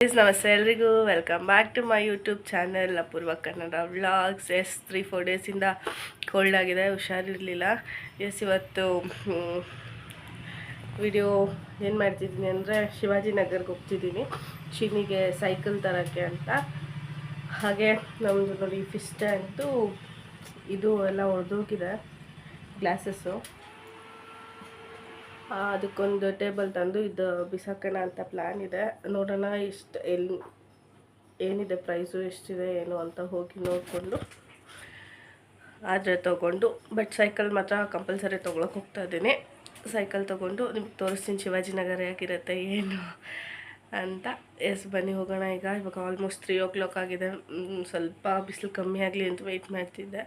Please ನಮಸ್ತೆ ಎಲ್ರಿಗೂ welcome back to my YouTube channel Apoorva Kannada vlogs yes three four ಡೇಸಿಂದ cold ಆಗಿದೆ, ಹುಷಾರಿರಲಿಲ್ಲ. S ಇವತ್ತು ವಿಡಿಯೋ ಏನು ಮಾಡ್ತಿದ್ದೀನಿ ಅಂದರೆ ಶಿವಾಜಿನಗರ್ಗೆ ಹೋಗ್ತಿದ್ದೀನಿ. ಶಿನಿಗೆ ಸೈಕಲ್ ತರೋಕ್ಕೆ ಅಂತ. ಹಾಗೆ ನಮ್ಮದು ನೋಡಿ ಫಿಸ್ಟ್ ಟ್ಯಾಂಕ್ದು ಇದು ಎಲ್ಲ ಒಡೆದೋಗಿದೆ ಗ್ಲಾಸಸ್ಸು ಅದಕ್ಕೊಂದು ಟೇಬಲ್ ತಂದು ಇದು ಬಿಸಾಕೋಣ ಅಂತ ಪ್ಲ್ಯಾನ್ ಇದೆ. ನೋಡೋಣ ಇಷ್ಟು ಎಲ್ಲಿ ಏನಿದೆ ಪ್ರೈಸು ಎಷ್ಟಿದೆ, ಏನು ಅಂತ ಹೋಗಿ ನೋಡಿಕೊಂಡು ಆದರೆ ತೊಗೊಂಡು ಬಟ್ ಸೈಕಲ್ ಮಾತ್ರ ಕಂಪಲ್ಸರಿ ತೊಗೊಳಕ್ಕೆ ಹೋಗ್ತಾ ಇದ್ದೀನಿ. ಸೈಕಲ್ ತೊಗೊಂಡು ನಿಮ್ಗೆ ತೋರಿಸ್ತೀನಿ ಶಿವಾಜಿನಗರ ಹೇಗಿರುತ್ತೆ, ಏನು ಅಂತ. ಎಸ್ ಬನ್ನಿ ಹೋಗೋಣ ಈಗ. ಇವಾಗ ಆಲ್ಮೋಸ್ಟ್ ತ್ರೀ ಓ ಕ್ಲಾಕ್ ಆಗಿದೆ ಸ್ವಲ್ಪ ಬಿಸಿಲು ಕಮ್ಮಿ ಆಗಲಿ ಅಂತ ವೆಯ್ಟ್ ಮಾಡ್ತಿದ್ದೆ.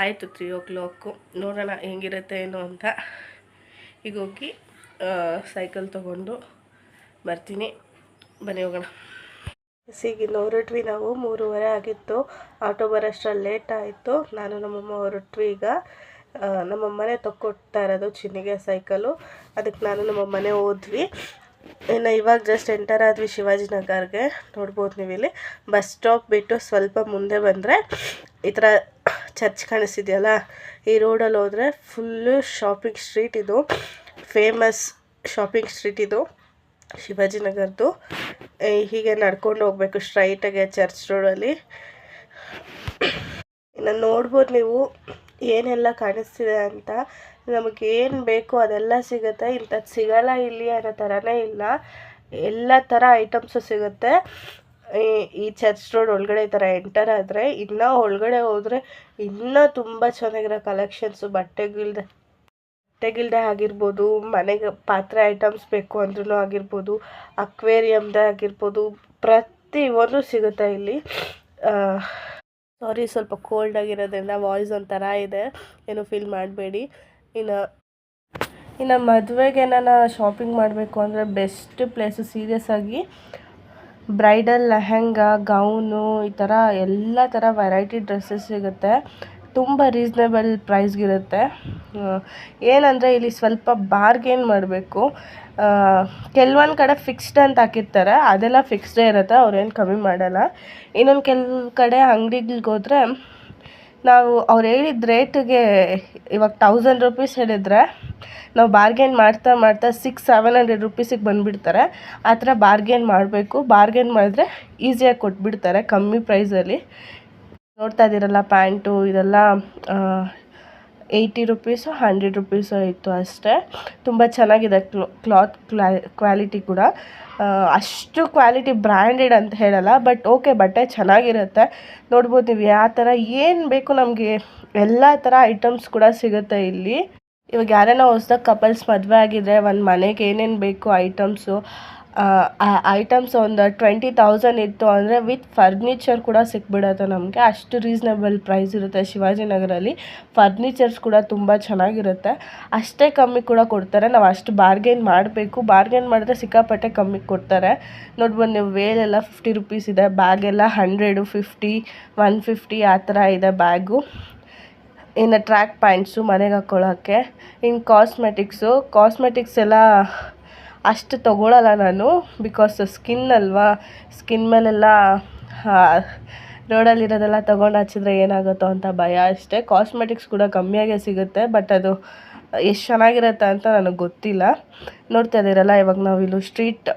ಆಯಿತು ತ್ರೀ ಓ ಕ್ಲಾಕು ನೋಡೋಣ ಹೆಂಗಿರುತ್ತೆ, ಏನು ಅಂತ. ಈಗ ಹೋಗಿ ಸೈಕಲ್ ತೊಗೊಂಡು ಬರ್ತೀನಿ. ಬನ್ನಿ ಹೋಗೋಣ. ಸಿಗಿನ ಹೊರಟ್ವಿ ನಾವು, ಮೂರುವರೆ ಆಗಿತ್ತು. ಆಟೋ ಬರೋಷ್ಟ್ರಲ್ಲಿ ಲೇಟ್ ಆಯಿತು. ನಾನು ನಮ್ಮಮ್ಮ ಹೊರಟ್ವಿ ಈಗ. ನಮ್ಮಮ್ಮನೆ ನಮ್ಮಮ್ಮನೇ ತಕ್ಕೊಡ್ತಾ ಇರೋದು ಚಿನ್ನಿಗೆ ಸೈಕಲು ಅದಕ್ಕೆ ನಾನು ನಮ್ಮಮ್ಮನೆ ಹೋದ್ವಿ. ಇನ್ನು ಇವಾಗ ಜಸ್ಟ್ ಎಂಟರ್ ಆದ್ವಿ ಶಿವಾಜಿನಗರ್ಗೆ ನೋಡ್ಬೋದು ನೀವು ಇಲ್ಲಿ. ಬಸ್ ಸ್ಟಾಪ್ ಬಿಟ್ಟು ಸ್ವಲ್ಪ ಮುಂದೆ ಬಂದರೆ ಈ ಥರ ಚರ್ಚ್ ಕಾಣಿಸ್ತಿದೆಯಲ್ಲ? ಈ ರೋಡಲ್ಲಿ ಹೋದರೆ ಫುಲ್ಲು ಶಾಪಿಂಗ್ ಸ್ಟ್ರೀಟ್ ಇದು. ಫೇಮಸ್ ಶಾಪಿಂಗ್ ಸ್ಟ್ರೀಟ್ ಇದು ಶಿವಾಜಿನಗರದ್ದು ಹೀಗೆ ನಡ್ಕೊಂಡು ಹೋಗ್ಬೇಕು ಸ್ಟ್ರೈಟಾಗೆ ಚರ್ಚ್ ರೋಡಲ್ಲಿ ಇನ್ನು ನೋಡ್ಬೋದು ನೀವು, ಏನೆಲ್ಲ ಕಾಣಿಸ್ತಿದೆ ಅಂತ. ನಮಗೆ ಏನು ಬೇಕು ಅದೆಲ್ಲ ಸಿಗುತ್ತೆ. ಇಂಥದ್ದು ಸಿಗಲ್ಲ ಇಲ್ಲಿ ಅನ್ನೋ ಥರನೇ ಇಲ್ಲ. ಎಲ್ಲ ಥರ ಐಟಮ್ಸು ಸಿಗುತ್ತೆ. ಈ- ಈ ಚರ್ಚ್ ರೋಡ್ ಒಳಗಡೆ ಈ ಥರ ಎಂಟರ್ ಆದರೆ, ಇನ್ನೂ ಒಳಗಡೆ ಹೋದರೆ ಇನ್ನೂ ತುಂಬ ಚೆನ್ನಾಗಿರೋ ಕಲೆಕ್ಷನ್ಸು ಬಟ್ಟೆಗಳ್ದೆ. ಬಟ್ಟೆಗಳ್ದೆ ಆಗಿರ್ಬೋದು, ಮನೆಗೆ ಪಾತ್ರೆ ಐಟಮ್ಸ್ ಬೇಕು ಅಂದ್ರೂ ಆಗಿರ್ಬೋದು, ಅಕ್ವೇರಿಯಮ್ದೇ ಆಗಿರ್ಬೋದು, ಪ್ರತಿ ಒಂದು ಸಿಗುತ್ತೆ ಇಲ್ಲಿ. ಸಾರಿ ಸ್ವಲ್ಪ ಕೋಲ್ಡ್ ಆಗಿರೋದ್ರಿಂದ ವಾಯ್ಸ್ ಒಂಥರ ಇದೆ. ಏನು ಫೀಲ್ ಮಾಡಬೇಡಿ. ಇನ್ನು ಇನ್ನು ಮದುವೆಗೆ ನಾನು ಶಾಪಿಂಗ್ ಮಾಡಬೇಕು ಅಂದರೆ ಬೆಸ್ಟ್ ಪ್ಲೇಸು ಸೀರಿಯಸ್ ಆಗಿ ಬ್ರೈಡಲ್ ಲೆಹೆಂಗಾ ಗೌನು ಈ ಥರ ಎಲ್ಲ ಥರ ವೆರೈಟಿ ಡ್ರೆಸ್ಸಸ್ ಸಿಗುತ್ತೆ. ತುಂಬ ರೀಸ್ನೇಬಲ್ ಪ್ರೈಸ್ಗಿರುತ್ತೆ ಏನಂದರೆ ಇಲ್ಲಿ ಸ್ವಲ್ಪ ಬಾರ್ಗೇನ್ ಮಾಡಬೇಕು. ಕೆಲವೊಂದು ಕಡೆ ಫಿಕ್ಸ್ಡ್ ಅಂತ ಹಾಕಿರ್ತಾರೆ. ಅದೆಲ್ಲ ಫಿಕ್ಸ್ಡೇ ಇರುತ್ತೆ, ಅವ್ರೇನು ಕಮ್ಮಿ ಮಾಡಲ್ಲ. ಇನ್ನೊಂದು ಕೆಲವು ಕಡೆ ಅಂಗಡಿಗಳಿಗೆ ಹೋದರೆ ನಾವು ಅವ್ರು ಹೇಳಿದ ರೇಟಿಗೆ ಇವಾಗ ತೌಸಂಡ್ ರುಪೀಸ್ ಹೇಳಿದರೆ ನಾವು ಬಾರ್ಗೇನ್ ಮಾಡ್ತಾ ಮಾಡ್ತಾ ಸಿಕ್ಸ್ ಸೆವೆನ್ ಹಂಡ್ರೆಡ್ ರುಪೀಸಿಗೆ ಬಂದುಬಿಡ್ತಾರೆ. ಆ ಥರ ಬಾರ್ಗೇನ್ ಮಾಡಬೇಕು. ಬಾರ್ಗೇನ್ ಮಾಡಿದ್ರೆ ಈಸಿಯಾಗಿ ಕೊಟ್ಬಿಡ್ತಾರೆ ಕಮ್ಮಿ ಪ್ರೈಸಲ್ಲಿ ನೋಡ್ತಾ ಇದ್ದೀರಲ್ಲ ಪ್ಯಾಂಟು, ಇದೆಲ್ಲ ಏಯ್ಟಿ ರುಪೀಸು ಹಂಡ್ರೆಡ್ ರುಪೀಸು ಇತ್ತು ಅಷ್ಟೇ. ತುಂಬ ಚೆನ್ನಾಗಿದೆ ಕ್ಲೋ, ಕ್ಲಾತ್ ಕ್ಲಾ, ಕ್ವಾಲಿಟಿ ಕೂಡ. ಅಷ್ಟು ಕ್ವಾಲಿಟಿ ಬ್ರ್ಯಾಂಡೆಡ್ ಅಂತ ಹೇಳಲ್ಲ, ಬಟ್ ಓಕೆ, ಬಟ್ಟೆ ಚೆನ್ನಾಗಿರುತ್ತೆ. ನೋಡ್ಬೋದು ನೀವು ಯಾವ ಥರ ಏನು ಬೇಕು ನಮಗೆ? ಎಲ್ಲ ಥರ ಐಟಮ್ಸ್ ಕೂಡ ಸಿಗುತ್ತೆ ಇಲ್ಲಿ. ಇವಾಗ ಯಾರೇನೋ ಹೊಸ್ದಾಗ ಕಪಲ್ಸ್ ಮದುವೆ ಆಗಿದ್ರೆ ಒಂದು ಮನೆಗೆ ಏನೇನು ಬೇಕು ಐಟಮ್ಸು ಐಟಮ್ಸ್ ಒಂದು ಟ್ವೆಂಟಿ ತೌಸಂಡ್ ಇತ್ತು ಅಂದರೆ ವಿತ್ ಫರ್ನಿಚರ್ ಕೂಡ ಸಿಕ್ಬಿಡುತ್ತೆ ನಮಗೆ. ಅಷ್ಟು ರೀಸ್ನೇಬಲ್ ಪ್ರೈಸ್ ಇರುತ್ತೆ ಶಿವಾಜಿನಗರಲ್ಲಿ. ಫರ್ನಿಚರ್ಸ್ ಕೂಡ ತುಂಬ ಚೆನ್ನಾಗಿರುತ್ತೆ. ಅಷ್ಟೇ ಕಮ್ಮಿ ಕೂಡ ಕೊಡ್ತಾರೆ. ನಾವು ಅಷ್ಟು ಬಾರ್ಗೇನ್ ಮಾಡಬೇಕು. ಬಾರ್ಗೇನ್ ಮಾಡಿದ್ರೆ ಸಿಕ್ಕಾಪಟ್ಟೆ ಕಮ್ಮಿ ಕೊಡ್ತಾರೆ. ನೋಡ್ಬೋದು ನೀವು ವೇಲೆಲ್ಲ ಫಿಫ್ಟಿ ರುಪೀಸ್ ಇದೆ. ಬ್ಯಾಗೆಲ್ಲ ಹಂಡ್ರೆಡು ಫಿಫ್ಟಿ ಒನ್ ಫಿಫ್ಟಿ ಆ ಥರ ಇದೆ ಬ್ಯಾಗು ಇನ್ನು ಟ್ರ್ಯಾಕ್ ಪ್ಯಾಂಟ್ಸು ಮನೆಗೆ ಹಾಕ್ಕೊಳ್ಳೋಕ್ಕೆ ಇನ್ನು ಕಾಸ್ಮೆಟಿಕ್ಸು ಕಾಸ್ಮೆಟಿಕ್ಸ್ ಎಲ್ಲ ಅಷ್ಟು ತೊಗೊಳಲ್ಲ ನಾನು ಬಿಕಾಸ್ ಸ್ಕಿನ್ ಅಲ್ವಾ? ಸ್ಕಿನ್ ಮೇಲೆಲ್ಲ ರೋಡಲ್ಲಿರೋದೆಲ್ಲ ತೊಗೊಂಡು ಹಚ್ಚಿದ್ರೆ ಏನಾಗುತ್ತೋ ಅಂತ ಭಯ ಅಷ್ಟೇ. ಕಾಸ್ಮೆಟಿಕ್ಸ್ ಕೂಡ ಕಮ್ಮಿಯಾಗೇ ಸಿಗುತ್ತೆ ಬಟ್ ಅದು ಎಷ್ಟು ಚೆನ್ನಾಗಿರುತ್ತೆ ಅಂತ ನನಗೆ ಗೊತ್ತಿಲ್ಲ. ನೋಡ್ತಾ ಇದ್ದೀರಲ್ಲ ಇವಾಗ ನಾವು ಇಲ್ಲೂ ಸ್ಟ್ರೀಟ್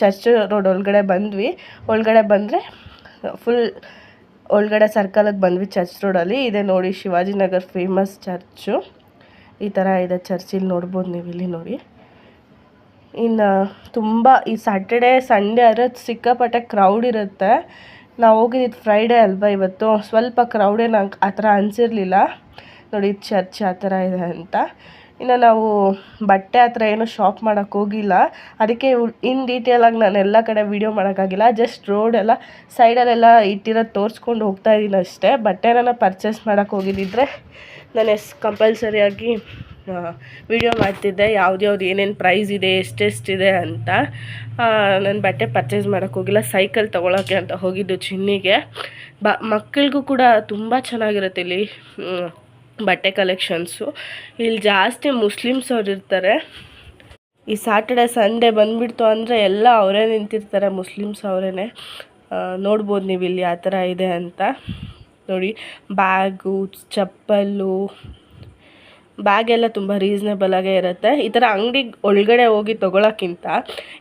ಚರ್ಚ್ ರೋಡ್ ಒಳಗಡೆ ಬಂದ್ವಿ. ಒಳಗಡೆ ಬಂದರೆ ಫುಲ್ ಒಳಗಡೆ ಸರ್ಕಲಿಗೆ ಬಂದ್ವಿ ಚರ್ಚ್ ರೋಡಲ್ಲಿ ಇದೆ ನೋಡಿ ಶಿವಾಜಿನಗರ್ ಫೇಮಸ್ ಚರ್ಚು ಈ ಥರ ಇದೆ ಚರ್ಚ್ ಇಲ್ಲಿ ನೋಡ್ಬೋದು ನೀವು ಇಲ್ಲಿ ನೋಡಿ. ಇನ್ನು ತುಂಬ ಈ ಸ್ಯಾಟರ್ಡೇ ಸಂಡೇ ಆದರೆ ಸಿಕ್ಕಾಪಟ್ಟೆ ಕ್ರೌಡ್ ಇರುತ್ತೆ. ನಾವು ಹೋಗಿದ್ದು ಫ್ರೈಡೇ ಅಲ್ವಾ ಇವತ್ತು? ಸ್ವಲ್ಪ ಕ್ರೌಡೇ ನಂಗೆ ಆ ಥರ ಅನಿಸಿರ್ಲಿಲ್ಲ. ನೋಡಿ ಚರ್ಚ್ ಆ ಥರ ಇದೆ ಅಂತ. ಇನ್ನು ನಾವು ಬಟ್ಟೆ ಹತ್ರ ಏನೂ ಶಾಪ್ ಮಾಡೋಕ್ಕೆ ಹೋಗಿಲ್ಲ. ಅದಕ್ಕೆ ಇನ್ ಡೀಟೇಲಾಗಿ ನಾನು ಎಲ್ಲ ಕಡೆ ವೀಡಿಯೋ ಮಾಡೋಕ್ಕಾಗಿಲ್ಲ ಜಸ್ಟ್ ರೋಡೆಲ್ಲ ಸೈಡಲ್ಲೆಲ್ಲ ಇಟ್ಟಿರೋದು ತೋರಿಸ್ಕೊಂಡು ಹೋಗ್ತಾ ಇದ್ದೀನಿ ಅಷ್ಟೇ. ಬಟ್ಟೆನ ಪರ್ಚೇಸ್ ಮಾಡೋಕ್ಕೆ ಹೋಗಿದ್ದಿದ್ರೆ ನಾನು ಎಸ್ ಕಂಪಲ್ಸರಿಯಾಗಿ ವಿಡಿಯೋ ಮಾಡ್ತಿದ್ದೆ. ಯಾವ್ದ್ಯಾವ್ದು ಏನೇನು ಪ್ರೈಸ್ ಇದೆ ಎಷ್ಟೆಷ್ಟಿದೆ ಅಂತ. ನಾನು ಬಟ್ಟೆ ಪರ್ಚೇಸ್ ಮಾಡೋಕ್ಕೆ ಹೋಗಿಲ್ಲ. ಸೈಕಲ್ ತೊಗೊಳಕ್ಕೆ ಅಂತ ಹೋಗಿದ್ದು ಚಿನ್ನಿಗೆ. ಬ ಮಕ್ಕಳಿಗೂ ಕೂಡ ತುಂಬ ಚೆನ್ನಾಗಿರುತ್ತೆ ಇಲ್ಲಿ ಬಟ್ಟೆ ಕಲೆಕ್ಷನ್ಸು ಇಲ್ಲಿ ಜಾಸ್ತಿ ಮುಸ್ಲಿಮ್ಸ್ ಅವ್ರು ಇರ್ತಾರೆ. ಈ ಸಾಟರ್ಡೆ ಸಂಡೇ ಬಂದುಬಿಡ್ತು ಅಂದರೆ ಎಲ್ಲ ಅವರೇ ನಿಂತಿರ್ತಾರೆ, ಮುಸ್ಲಿಮ್ಸ್ ಅವರೇ ನೋಡ್ಬೋದು ನೀವು ಇಲ್ಲಿ ಆ ಥರ ಇದೆ ಅಂತ. ನೋಡಿ ಬ್ಯಾಗು ಚಪ್ಪಲು ಬ್ಯಾಗ್ ಎಲ್ಲ ತುಂಬ ರೀಸ್ನೇಬಲಾಗೇ ಇರುತ್ತೆ. ಈ ಥರ ಅಂಗಡಿ ಒಳಗಡೆ ಹೋಗಿ ತೊಗೊಳಕ್ಕಿಂತ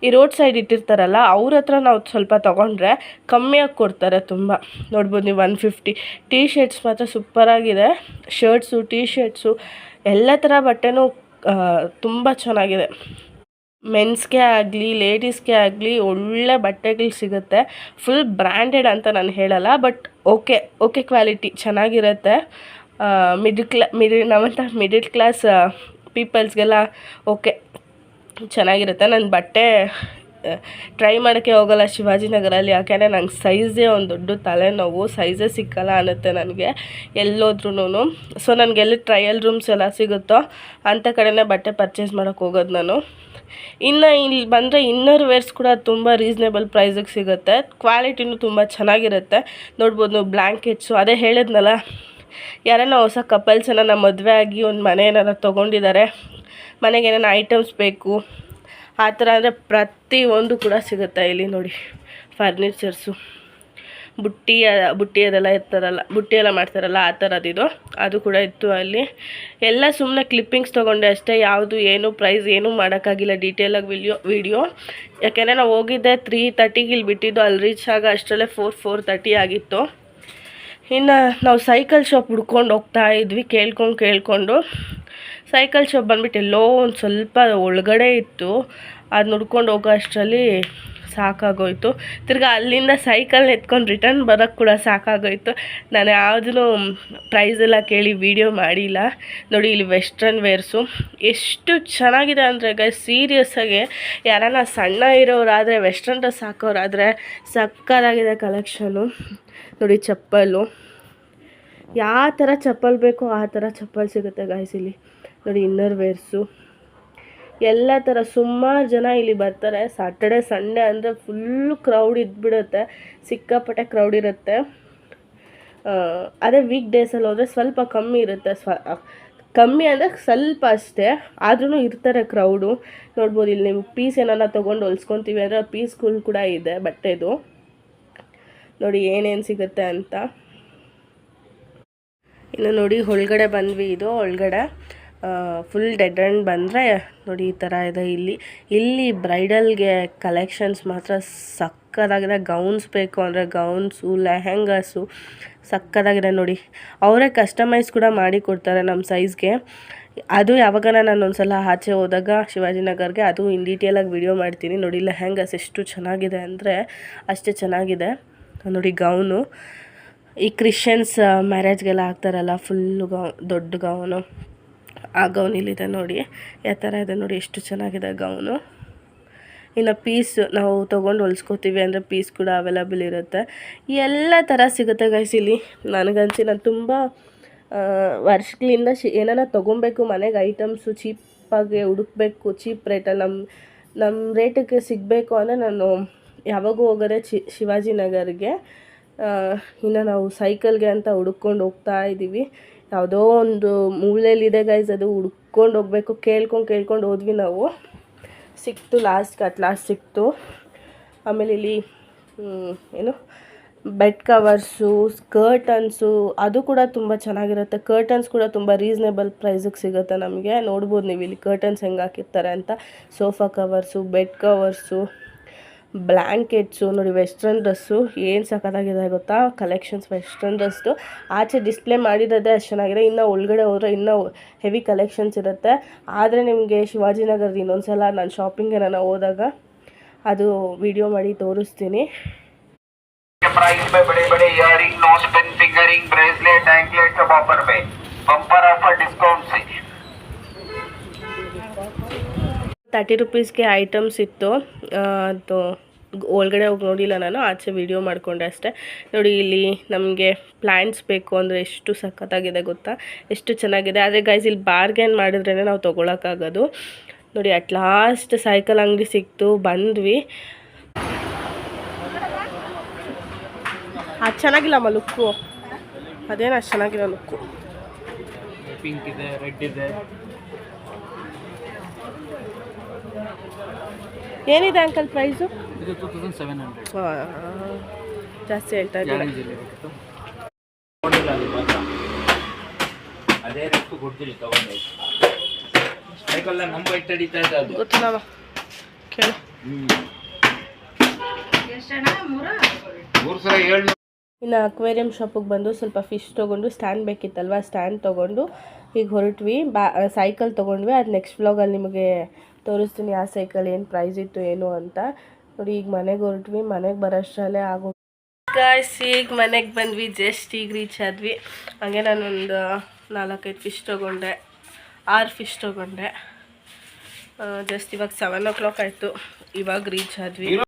ಈ ರೋಡ್ ಸೈಡ್ ಇಟ್ಟಿರ್ತಾರಲ್ಲ, ಅವ್ರ ಹತ್ರ ನಾವು ಸ್ವಲ್ಪ ತೊಗೊಂಡ್ರೆ ಕಮ್ಮಿಯಾಗಿ ಕೊಡ್ತಾರೆ ತುಂಬ. ನೋಡ್ಬೋದು ನೀವು ಒನ್ ಫಿಫ್ಟಿ ಟೀ ಶರ್ಟ್ಸ್ ಮಾತ್ರ ಸೂಪರಾಗಿದೆ ಶರ್ಟ್ಸು ಟೀ ಶರ್ಟ್ಸು ಎಲ್ಲ ಥರ ಬಟ್ಟೆನೂ ತುಂಬ ಚೆನ್ನಾಗಿದೆ. ಮೆನ್ಸ್ಗೆ ಆಗಲಿ ಲೇಡೀಸ್ಗೆ ಆಗಲಿ ಒಳ್ಳೆ ಬಟ್ಟೆಗಳು ಸಿಗುತ್ತೆ. ಫುಲ್ ಬ್ರ್ಯಾಂಡೆಡ್ ಅಂತ ನಾನು ಹೇಳಲ್ಲ ಬಟ್ ಓಕೆ ಓಕೆ ಕ್ವಾಲಿಟಿ ಚೆನ್ನಾಗಿರುತ್ತೆ. ಮಿಡ್ಲ್ ಕ್ಲಾ ಮಿಡಿಲ್ ನಾವಂತ ಮಿಡಿಲ್ ಕ್ಲಾಸ್ ಪೀಪಲ್ಸ್ಗೆಲ್ಲ ಓಕೆ ಚೆನ್ನಾಗಿರುತ್ತೆ. ನನ್ನ ಬಟ್ಟೆ ಟ್ರೈ ಮಾಡೋಕ್ಕೆ ಹೋಗೋಲ್ಲ ಶಿವಾಜಿನಗರಲ್ಲಿ ಯಾಕೆಂದರೆ ನಂಗೆ ಸೈಜೇ ಒಂದು ದೊಡ್ಡ ತಲೆನೋವು ಸೈಜೇ ಸಿಕ್ಕಲ್ಲ ಅನ್ನತ್ತೆ ನನಗೆ ಎಲ್ಲೋದ್ರೂ ಸೊ ನನಗೆ ಎಲ್ಲಿ ಟ್ರಯಲ್ ರೂಮ್ಸ್ ಎಲ್ಲ ಸಿಗುತ್ತೋ ಅಂಥ ಕಡೆನೇ ಬಟ್ಟೆ ಪರ್ಚೇಸ್ ಮಾಡೋಕ್ಕೆ ಹೋಗೋದು ನಾನು. ಇನ್ನು ಇಲ್ಲಿ ಬಂದರೆ ಇನ್ನರ್ ವೇರ್ಸ್ ಕೂಡ ತುಂಬ ರೀಸ್ನೇಬಲ್ ಪ್ರೈಸಿಗೆ ಸಿಗುತ್ತೆ. ಕ್ವಾಲಿಟಿನೂ ತುಂಬ ಚೆನ್ನಾಗಿರುತ್ತೆ. ನೋಡ್ಬೋದು ನೀವು ಬ್ಲ್ಯಾಂಕೆಟ್ಸು ಅದೇ ಹೇಳಿದ್ನಲ್ಲ ಯಾರನ್ನ ಹೊಸ ಕಪಲ್ಸ್ ನಮ್ಮ ಮದುವೆ ಆಗಿ ಒಂದು ಮನೆ ಏನಾರ ತೊಗೊಂಡಿದ್ದಾರೆ ಮನೆಗೆ ಏನೇನು ಐಟಮ್ಸ್ ಬೇಕು, ಆ ಥರ ಅಂದರೆ ಪ್ರತಿಯೊಂದು ಕೂಡ ಸಿಗುತ್ತೆ ಇಲ್ಲಿ ನೋಡಿ ಫರ್ನಿಚರ್ಸು ಬುಟ್ಟಿ ಬುಟ್ಟಿ ಅದೆಲ್ಲ ಇರ್ತಾರಲ್ಲ, ಬುಟ್ಟಿ ಎಲ್ಲ ಮಾಡ್ತಾರಲ್ಲ, ಆ ಥರದಿದು ಅದು ಕೂಡ ಇತ್ತು ಅಲ್ಲಿ. ಎಲ್ಲ ಸುಮ್ಮನೆ ಕ್ಲಿಪ್ಪಿಂಗ್ಸ್ ತೊಗೊಂಡೆ ಅಷ್ಟೇ, ಯಾವುದು ಏನು ಪ್ರೈಸ್ ಏನೂ ಮಾಡೋಕ್ಕಾಗಿಲ್ಲ ಡೀಟೇಲಾಗಿ ವಿಡಿಯೋ ವಿಡಿಯೋ ಯಾಕೆಂದರೆ ನಾವು ಹೋಗಿದ್ದೆ ತ್ರೀ ತರ್ಟಿಗೆ ಇಲ್ಲಿ ಬಿಟ್ಟಿದ್ದು, ಅಲ್ಲಿ ರೀಚ್ ಆಗ ಅಷ್ಟರಲ್ಲೇ ಫೋರ್ ಫೋರ್ ತರ್ಟಿ ಆಗಿತ್ತು. ಇನ್ನು ನಾವು ಸೈಕಲ್ ಶಾಪ್ ಹುಡ್ಕೊಂಡು ಹೋಗ್ತಾ ಇದ್ವಿ, ಕೇಳ್ಕೊಂಡು ಕೇಳಿಕೊಂಡು. ಸೈಕಲ್ ಶಾಪ್ ಬಂದ್ಬಿಟ್ಟು ಎಲ್ಲೋ ಒಂದು ಸ್ವಲ್ಪ ಒಳಗಡೆ ಇತ್ತು. ಅದು ನೋಡ್ಕೊಂಡು ಹೋಗೋ ಅಷ್ಟರಲ್ಲಿ ಸಾಕಾಗೋಯ್ತು. ತಿರ್ಗಾ ಅಲ್ಲಿಂದ ಸೈಕಲ್ ಎತ್ಕೊಂಡು ರಿಟರ್ನ್ ಬರೋಕ್ಕೆ ಕೂಡ ಸಾಕಾಗೋಯಿತು. ನಾನು ಯಾವುದೂ ಪ್ರೈಸ್ ಎಲ್ಲ ಕೇಳಿ ವೀಡಿಯೋ ಮಾಡಿಲ್ಲ. ನೋಡಿ ಇಲ್ಲಿ ವೆಸ್ಟ್ರನ್ ವೇರ್ಸು ಎಷ್ಟು ಚೆನ್ನಾಗಿದೆ ಅಂದರೆ ಗೈ ಸೀರಿಯಸ್ಸಾಗಿ ಯಾರನ್ನ ಸಣ್ಣ ಇರೋರಾದರೆ ವೆಸ್ಟ್ರನ್ ಡ್ರೆಸ್ ಹಾಕೋರಾದರೆ ಸಕ್ಕತ್ತಾಗಿದೆ ಕಲೆಕ್ಷನು ನೋಡಿ ಚಪ್ಪಲು ಯಾವ ಥರ ಚಪ್ಪಲ್ ಬೇಕೋ ಆ ಥರ ಚಪ್ಪಲ್ ಸಿಗುತ್ತೆ ಗಾಯ್ಸ್ ಇಲ್ಲಿ. ನೋಡಿ ಇನ್ನರ್ ವೇರ್ಸು ಎಲ್ಲ ಥರ ಸುಮಾರು ಜನ ಇಲ್ಲಿ ಬರ್ತಾರೆ. ಸಾಟರ್ಡೆ ಸಂಡೇ ಅಂದರೆ ಫುಲ್ಲು ಕ್ರೌಡ್ ಇದ್ಬಿಡುತ್ತೆ. ಸಿಕ್ಕಾಪಟ್ಟೆ ಕ್ರೌಡ್ ಇರುತ್ತೆ. ಅದೇ ವೀಕ್ ಡೇಸಲ್ಲಿ ಹೋದರೆ ಸ್ವಲ್ಪ ಕಮ್ಮಿ ಇರುತ್ತೆ. ಸ್ವ ಕಮ್ಮಿ ಅಂದರೆ ಸ್ವಲ್ಪ ಅಷ್ಟೇ. ಆದ್ರೂ ಇರ್ತಾರೆ ಕ್ರೌಡು ನೋಡ್ಬೋದು ಇಲ್ಲಿ ನೀವು ಪೀಸ್ ಏನಾರ ತೊಗೊಂಡು ಹೊಲ್ಸ್ಕೊತೀವಿ ಅಂದರೆ ಪೀಸ್ಗಳು ಕೂಡ ಇದೆ, ಬಟ್ಟೆದು. ನೋಡಿ ಏನೇನು ಸಿಗುತ್ತೆ ಅಂತ. ಇನ್ನು ನೋಡಿ, ಒಳಗಡೆ ಬಂದ್ವಿ ಇದು, ಒಳಗಡೆ. ಫುಲ್ ಡೆಡ್ ಅಂಡ್ ಬಂದರೆ ನೋಡಿ ಈ ಥರ ಇದೆ ಇಲ್ಲಿ. ಇಲ್ಲಿ ಬ್ರೈಡಲ್ಗೆ ಕಲೆಕ್ಷನ್ಸ್ ಮಾತ್ರ ಸಕ್ಕತ್ತಾಗಿದೆ ಗೌನ್ಸ್ ಬೇಕು ಅಂದರೆ ಗೌನ್ಸು ಲೆಹೆಂಗಾಸು ಸಕ್ಕತ್ತಾಗಿದೆ ನೋಡಿ. ಅವರೇ ಕಸ್ಟಮೈಸ್ ಕೂಡ ಮಾಡಿ ಕೊಡ್ತಾರೆ ನಮ್ಮ ಸೈಜ್ಗೆ ಅದು ಯಾವಾಗ ನಾನು ಒಂದ್ಸಲ ಆಚೆ ಹೋದಾಗ ಶಿವಾಜಿನಗರ್ಗೆ ಅದು ಇನ್ ಡೀಟೇಲಾಗಿ ವಿಡಿಯೋ ಮಾಡ್ತೀನಿ. ನೋಡಿ ಲೆಹೆಂಗಾಸ್ ಎಷ್ಟು ಚೆನ್ನಾಗಿದೆ ಅಂದರೆ ಅಷ್ಟೇ ಚೆನ್ನಾಗಿದೆ. ನೋಡಿ ಗೌನು ಈ ಕ್ರಿಶ್ಚಿಯನ್ಸ್ ಮ್ಯಾರೇಜ್ಗೆಲ್ಲ ಹಾಕ್ತಾರಲ್ಲ ಫುಲ್ಲು ಗೌ ದೊಡ್ಡ ಗೌನು ಆ ಗೌನ್ ಇಲ್ಲಿದೆ ನೋಡಿ. ಯಾವ ಥರ ಇದೆ ನೋಡಿ, ಎಷ್ಟು ಚೆನ್ನಾಗಿದೆ ಗೌನು. ಇನ್ನು ಪೀಸ್ ನಾವು ತೊಗೊಂಡು ಹೊಲ್ಸ್ಕೊತೀವಿ ಅಂದರೆ ಪೀಸ್ ಕೂಡ ಅವೈಲೇಬಲ್ ಇರುತ್ತೆ. ಎಲ್ಲ ಥರ ಸಿಗುತ್ತೆ ಗೈಸ್ ಇಲ್ಲಿ. ನನಗನ್ಸಿ ನಾನು ತುಂಬ ವರ್ಷಗಳಿಂದ ಶಿ ಏನಾರ ತೊಗೊಬೇಕು, ಮನೆಗೆ ಐಟಮ್ಸು ಚೀಪಾಗಿ ಹುಡುಕ್ಬೇಕು ಚೀಪ್ ರೇಟಲ್ಲಿ ನಮ್ಮ ನಮ್ಮ ರೇಟಿಗೆ ಸಿಗಬೇಕು ಅಂದರೆ ನಾನು ಯಾವಾಗೂ ಹೋಗೋದೇ ಚಿ ಶಿವಾಜಿನಗರ್ಗೆ ಇನ್ನು ನಾವು ಸೈಕಲ್ಗೆ ಅಂತ ಹುಡುಕೊಂಡು ಹೋಗ್ತಾ ಇದ್ದೀವಿ ಯಾವುದೋ ಒಂದು ಮೂಲೆಯಲ್ಲಿದೆ ಗೈಸ್ ಅದು ಹುಡ್ಕೊಂಡು ಹೋಗ್ಬೇಕು. ಕೇಳ್ಕೊಂಡು ಕೇಳ್ಕೊಂಡು ಹೋದ್ವಿ ನಾವು. ಸಿಕ್ತು ಲಾಸ್ಟ್ಗೆ ಅಟ್ ಲಾಸ್ಟ್ ಸಿಕ್ತು. ಆಮೇಲೆ ಇಲ್ಲಿ ಏನು ಬೆಡ್ ಕವರ್ಸು ಕರ್ಟನ್ಸು ಅದು ಕೂಡ ತುಂಬ ಚೆನ್ನಾಗಿರುತ್ತೆ. ಕರ್ಟನ್ಸ್ ಕೂಡ ತುಂಬ ರೀಸ್ನೇಬಲ್ ಪ್ರೈಸಿಗೆ ಸಿಗುತ್ತೆ ನಮಗೆ. ನೋಡ್ಬೋದು ನೀವು ಇಲ್ಲಿ ಕರ್ಟನ್ಸ್ ಹೆಂಗೆ ಹಾಕಿರ್ತಾರೆ ಅಂತ. Sofa covers bed covers blankets ನೋಡಿ ವೆಸ್ಟ್ರನ್ ಡ್ರೆಸ್ಸು ಏನು ಸಖತ್ತಾಗಿದೆ ಗೊತ್ತಾ ಕಲೆಕ್ಷನ್ಸ್ ವೆಸ್ಟ್ರನ್ ಡ್ರೆಸ್ದು ಆಚೆ ಡಿಸ್ಪ್ಲೇ ಮಾಡಿರೋದೇ ಅಷ್ಟು ಚೆನ್ನಾಗಿದೆ ಇನ್ನು ಒಳಗಡೆ ಹೋದರೆ ಇನ್ನೂ ಹೆವಿ ಕಲೆಕ್ಷನ್ಸ್ ಇರುತ್ತೆ ಆದರೆ ನಿಮಗೆ ಶಿವಾಜಿನಗರದ ಇನ್ನೊಂದು ಸಲ ನಾನು ಶಾಪಿಂಗ್ಗೆ ನಾನು ಹೋದಾಗ ಅದು ವಿಡಿಯೋ ಮಾಡಿ ತೋರಿಸ್ತೀನಿ के प्राइस में बड़े बड़े earring nose pin finger ring bracelet anklet सब ऑफर में बम्पर ऑफर डिस्काउंट से ತರ್ಟಿ ರುಪೀಸ್ಗೆ ಐಟಮ್ಸ್ ಇತ್ತು. ಅದು ಒಳಗಡೆ ಹೋಗಿ ನೋಡಿಲ್ಲ ನಾನು, ಆಚೆ ವಿಡಿಯೋ ಮಾಡಿಕೊಂಡೆ ಅಷ್ಟೇ. ನೋಡಿ ಇಲ್ಲಿ ನಮಗೆ ಪ್ಲ್ಯಾಂಟ್ಸ್ ಬೇಕು ಅಂದರೆ ಎಷ್ಟು ಸಖತ್ತಾಗಿದೆ ಗೊತ್ತಾ? ಎಷ್ಟು ಚೆನ್ನಾಗಿದೆ. ಆದರೆ ಗೈಸ್ ಇಲ್ಲಿ ಬಾರ್ಗೇನ್ ಮಾಡಿದ್ರೇ ನಾವು ತೊಗೊಳಕ್ಕಾಗೋದು. ನೋಡಿ ಅಟ್ ಲಾಸ್ಟ್ ಸೈಕಲ್ ಅಂಗಡಿ ಸಿಕ್ತು, ಬಂದ್ವಿ. ಅದು ಚೆನ್ನಾಗಿಲ್ಲಮ್ಮ ಲುಕ್ಕು ಅದೇನು ಅಷ್ಟು ಚೆನ್ನಾಗಿಲ್ಲ ಲುಕ್ಕು ಪಿಂಕ್ ಇದೆ ರೆಡ್ ಇದೆ. ಏನಿದೆ ಅಂಕಲ್ ಪ್ರೈಸು? ಜಾಸ್ತಿ ಹೇಳ್ತಾ ಇದ್ದಾರೆ? ಅದೇ ರೇಟು ಕೊಡ್ತೀರಿ ತಗೊಂಡು. ಸೈಕಲ್ ನಮ್ಮ ಇಟ್ಟು ಹಿಡಿತಾ ಇದೆ ಅದು. ಗೊತ್ತಿಲ್ಲವ ಕೇಳು. ಮೂರು ಸಲ ಏಳ್ನೂರು ಇನ್ನು ಅಕ್ವೇರಿಯಂ ಶಾಪಿಗೆ ಬಂದು ಸ್ವಲ್ಪ ಫಿಶ್ ತೊಗೊಂಡು ಸ್ಟ್ಯಾಂಡ್ ಬೇಕಿತ್ತಲ್ವಾ ಸ್ಟ್ಯಾಂಡ್ ತೊಗೊಂಡು ಈಗ ಹೊರಟ್ವಿ. ಬಾ ಸೈಕಲ್ ತೊಗೊಂಡ್ವಿ. ಅದು ನೆಕ್ಸ್ಟ್ ವ್ಲಾಗಲ್ಲಿ ನಿಮಗೆ ತೋರಿಸ್ತೀನಿ ಆ ಸೈಕಲ್ ಏನು ಪ್ರೈಸ್ ಇತ್ತು, ಏನು ಅಂತ. ನೋಡಿ, ಈಗ ಮನೆಗೆ ಹೊರಟ್ವಿ. ಮನೆಗೆ ಬರೋಷ್ಟರಲ್ಲೇ ಆಗೋ ಗಾಯ್ಸ್ ಈಗ ಮನೆಗೆ ಬಂದ್ವಿ. ಜಸ್ಟ್ ಈಗ ರೀಚ್ ಆದ್ವಿ. ಹಾಗೆ ನಾನೊಂದು ನಾಲ್ಕೈದು ಫಿಶ್ ತೊಗೊಂಡೆ. ಆರು ಫಿಶ್ ತೊಗೊಂಡೆ. ಜಸ್ಟ್ ಇವಾಗ ಸೆವೆನ್ ಓ ಕ್ಲಾಕ್ ಆಯಿತು. ಇವಾಗ ರೀಚ್ ಆದ್ವಿ.